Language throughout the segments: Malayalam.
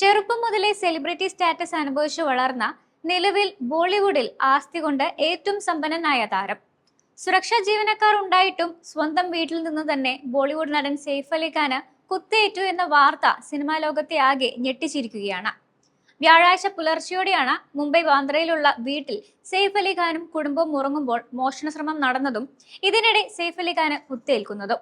ചെറുപ്പം മുതലേ സെലിബ്രിറ്റി സ്റ്റാറ്റസ് അനുഭവിച്ചു വളർന്ന നിലവിൽ ബോളിവുഡിൽ ആസ്തി കൊണ്ട് ഏറ്റവും സമ്പന്നനായ താരം. സുരക്ഷാ ജീവനക്കാർ ഉണ്ടായിട്ടും സ്വന്തം വീട്ടിൽ നിന്ന് തന്നെ ബോളിവുഡ് നടൻ സെയ്ഫ് അലി ഖാന് കുത്തേറ്റു എന്ന വാർത്ത സിനിമാ ലോകത്തെ ആകെ ഞെട്ടിച്ചിരിക്കുകയാണ്. വ്യാഴാഴ്ച പുലർച്ചെയോടെയാണ് മുംബൈ വാന്ദ്രയിലുള്ള വീട്ടിൽ സെയ്ഫ് അലി ഖാനും കുടുംബവും ഉറങ്ങുമ്പോൾ മോഷണശ്രമം നടന്നതും ഇതിനിടെ സെയ്ഫ് അലി ഖാന് കുത്തേൽക്കുന്നതും.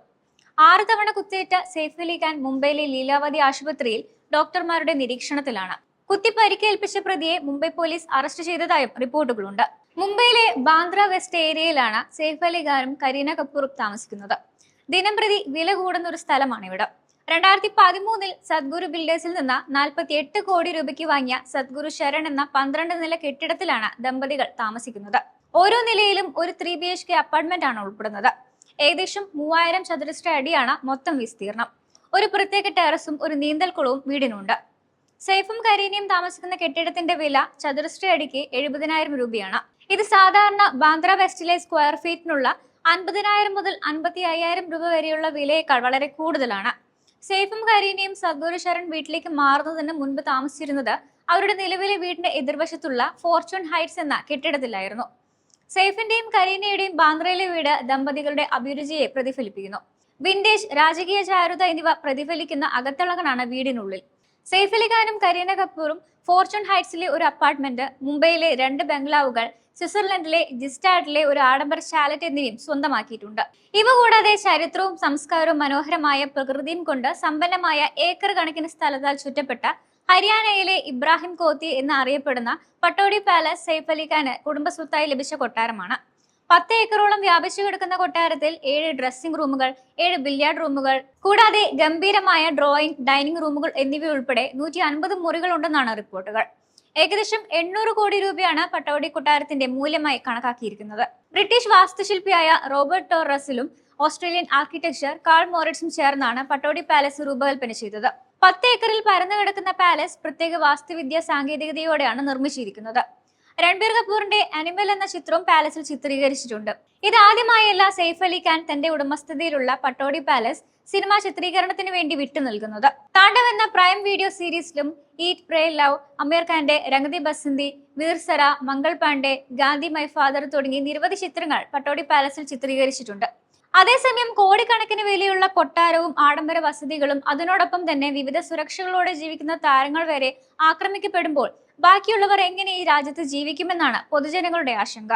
ആറ് തവണ കുത്തേറ്റ സെയ്ഫ് അലി ഖാൻ മുംബൈയിലെ ലീലാവതി ആശുപത്രിയിൽ ഡോക്ടർമാരുടെ നിരീക്ഷണത്തിലാണ്. കുത്തി പരിക്കേൽപ്പിച്ച പ്രതിയെ മുംബൈ പോലീസ് അറസ്റ്റ് ചെയ്തതായും റിപ്പോർട്ടുകളുണ്ട്. മുംബൈയിലെ ബാന്ദ്ര വെസ്റ്റ് ഏരിയയിലാണ് സെയ്ഫ് അലി ഖാനും കരീന കപൂറും താമസിക്കുന്നത്. ദിനംപ്രതി വില കൂടുന്ന ഒരു സ്ഥലമാണ് ഇവിടെ രണ്ടായിരത്തി പതിമൂന്നിൽ സദ്ഗുരു ബിൽഡേഴ്സിൽ നിന്ന് നാൽപ്പത്തി എട്ട് കോടി രൂപയ്ക്ക് വാങ്ങിയ സദ്ഗുരു ശരൺ എന്ന പന്ത്രണ്ട് നില കെട്ടിടത്തിലാണ് ദമ്പതികൾ താമസിക്കുന്നത്. ഓരോ നിലയിലും ഒരു three B H K apartment ആണ് ഉൾപ്പെടുന്നത്. ഏകദേശം മൂവായിരം ചതുരശ്ര അടിയാണ് മൊത്തം വിസ്തീർണം. ഒരു പ്രത്യേക ടെറസും ഒരു നീന്തൽക്കുളവും വീടിനുണ്ട്. സൈഫും കരീനയും താമസിക്കുന്ന കെട്ടിടത്തിന്റെ വില ചതുരശ്ര അടിക്ക് എഴുപതിനായിരം രൂപയാണ്. ഇത് സാധാരണ ബാന്ദ്ര വെസ്റ്റിലെ സ്ക്വയർ ഫീറ്റിനുള്ള അൻപതിനായിരം മുതൽ അൻപത്തി അയ്യായിരം രൂപ വരെയുള്ള വിലയേക്കാൾ വളരെ കൂടുതലാണ്. സേഫും കരീനയും സദ്ഗുരു ശരൺ വീട്ടിലേക്ക് മാറുന്നതിന് മുൻപ് താമസിച്ചിരുന്നത് അവരുടെ നിലവിലെ വീടിന്റെ എതിർവശത്തുള്ള ഫോർച്യൂൺ ഹൈറ്റ്സ് എന്ന കെട്ടിടത്തിലായിരുന്നു. സൈഫിന്റെയും കരീനയുടെയും ബാന്ദ്രയിലെ വീട് ദമ്പതികളുടെ അഭിരുചിയെ പ്രതിഫലിപ്പിക്കുന്നു. വിന്റേജ് രാജകീയ ചാരുത എന്നിവ പ്രതിഫലിക്കുന്ന അകത്തളങ്ങളാണ് വീടിനുള്ളിൽ. സെയ്ഫ് ഖാനും കരീന കപൂറും ഫോർച്യൂൺ ഹൈറ്റ്സിലെ ഒരു അപ്പാർട്ട്മെന്റ് മുംബൈയിലെ രണ്ട് ബംഗ്ലാവുകൾ സ്വിറ്റ്സർലൻഡിലെ ജിസ്റ്റാഡിലെ ഒരു ആഡംബര ശാലറ്റ് എന്നിവയും സ്വന്തമാക്കിയിട്ടുണ്ട്. ഇവ കൂടാതെ ചരിത്രവും സംസ്കാരവും മനോഹരമായ പ്രകൃതിയും കൊണ്ട് സമ്പന്നമായ ഏക്കർ കണക്കിന് സ്ഥലത്താൽ ചുറ്റപ്പെട്ട ഹരിയാനയിലെ ഇബ്രാഹിം കോത്തി എന്ന് അറിയപ്പെടുന്ന പട്ടോടി പാലസ് സൈഫ് അലി ഖാന് കുടുംബസ്വത്തായി ലഭിച്ച കൊട്ടാരമാണ്. പത്ത് ഏക്കറോളം വ്യാപിച്ചു കിടക്കുന്ന കൊട്ടാരത്തിൽ ഏഴ് ഡ്രസ്സിംഗ് റൂമുകൾ ഏഴ് ബില്യാർഡ് റൂമുകൾ കൂടാതെ ഗംഭീരമായ ഡ്രോയിംഗ് ഡൈനിങ് റൂമുകൾ എന്നിവ ഉൾപ്പെടെ നൂറ്റി അൻപത് മുറികൾ ഉണ്ടെന്നാണ് റിപ്പോർട്ടുകൾ. ഏകദേശം എണ്ണൂറ് കോടി രൂപയാണ് പട്ടോടി കൊട്ടാരത്തിന്റെ മൂല്യമായി കണക്കാക്കിയിരിക്കുന്നത്. ബ്രിട്ടീഷ് വാസ്തുശില്പിയായ റോബർട്ട് ടോറസിലും ഓസ്ട്രേലിയൻ ആർക്കിടെക്ചർ കാൾ മോറിറ്റ്സും ചേർന്നാണ് പട്ടോടി പാലസ് രൂപകൽപ്പന ചെയ്തത്. പത്ത് ഏക്കറിൽ പരന്നു കിടക്കുന്ന പാലസ് പ്രത്യേക വാസ്തുവിദ്യ സാങ്കേതികതയോടെയാണ് നിർമ്മിച്ചിരിക്കുന്നത്. രൺബീർ കപൂറിന്റെ അനിമൽ എന്ന ചിത്രവും പാലസിൽ ചിത്രീകരിച്ചിട്ടുണ്ട്. ഇതാദ്യമായല്ല സെയ്ഫ് അലി ഖാൻ തന്റെ ഉടമസ്ഥതയിലുള്ള പട്ടോടി പാലസ് സിനിമ ചിത്രീകരണത്തിന് വേണ്ടി വിട്ടു നൽകുന്നത്. താണ്ഡവ് എന്ന പ്രൈം വീഡിയോ സീരീസിലും ഈറ്റ് പ്രേ ലവ് അമീർ ഖാന്റെ രംഗതി ബസന്തി വീർസര മംഗൾ പാണ്ഡെ ഗാന്ധി മൈ ഫാദർ തുടങ്ങി നിരവധി ചിത്രങ്ങൾ പട്ടോടി പാലസിൽ ചിത്രീകരിച്ചിട്ടുണ്ട്. അതേസമയം കോടിക്കണക്കിന് വിലയുള്ള കൊട്ടാരവും ആഡംബര വസതികളും അതിനോടൊപ്പം തന്നെ വിവിധ സുരക്ഷകളോടെ ജീവിക്കുന്ന താരങ്ങൾ വരെ ആക്രമിക്കപ്പെടുമ്പോൾ ബാക്കിയുള്ളവർ എങ്ങനെ ഈ രാജ്യത്ത് ജീവിക്കുമെന്നാണ് പൊതുജനങ്ങളുടെ ആശങ്ക.